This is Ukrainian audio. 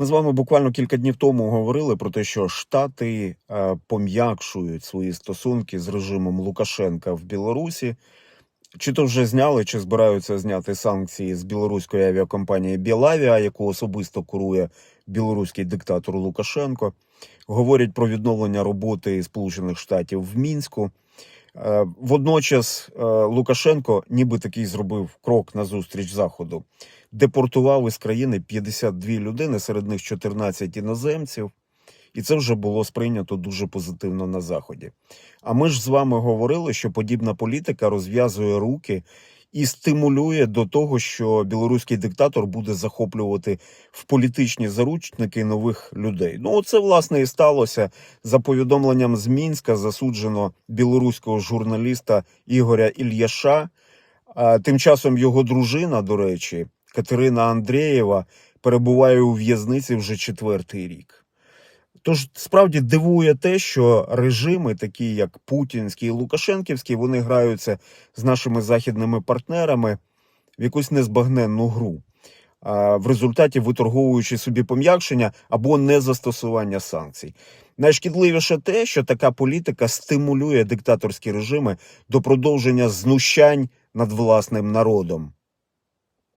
Ми з вами буквально кілька днів тому говорили про те, що Штати е, пом'якшують свої стосунки з режимом Лукашенка в Білорусі. Чи то вже зняли, чи збираються зняти санкції з білоруської авіакомпанії Білавіа, яку особисто курує білоруський диктатор Лукашенко. Говорять про відновлення роботи Сполучених Штатів в Мінську. Е, Водночас е, Лукашенко ніби такий зробив крок назустріч Заходу. Депортував із країни 52 людини, серед них 14 іноземців. І це вже було сприйнято дуже позитивно на Заході. А ми ж з вами говорили, що подібна політика розв'язує руки і стимулює до того, що білоруський диктатор буде захоплювати в політичні заручники нових людей. Ну, це власне і сталося за повідомленням з Мінська. Засуджено білоруського журналіста Ігоря Ільяша. Тим часом його дружина, до речі, Катерина Андрієва, перебуває у в'язниці вже четвертий рік. Тож справді дивує те, що режими, такі як Путінський і Лукашенківський, вони граються з нашими західними партнерами в якусь незбагненну гру, в результаті виторговуючи собі пом'якшення або незастосування санкцій. Найшкідливіше те, що така політика стимулює диктаторські режими до продовження знущань над власним народом.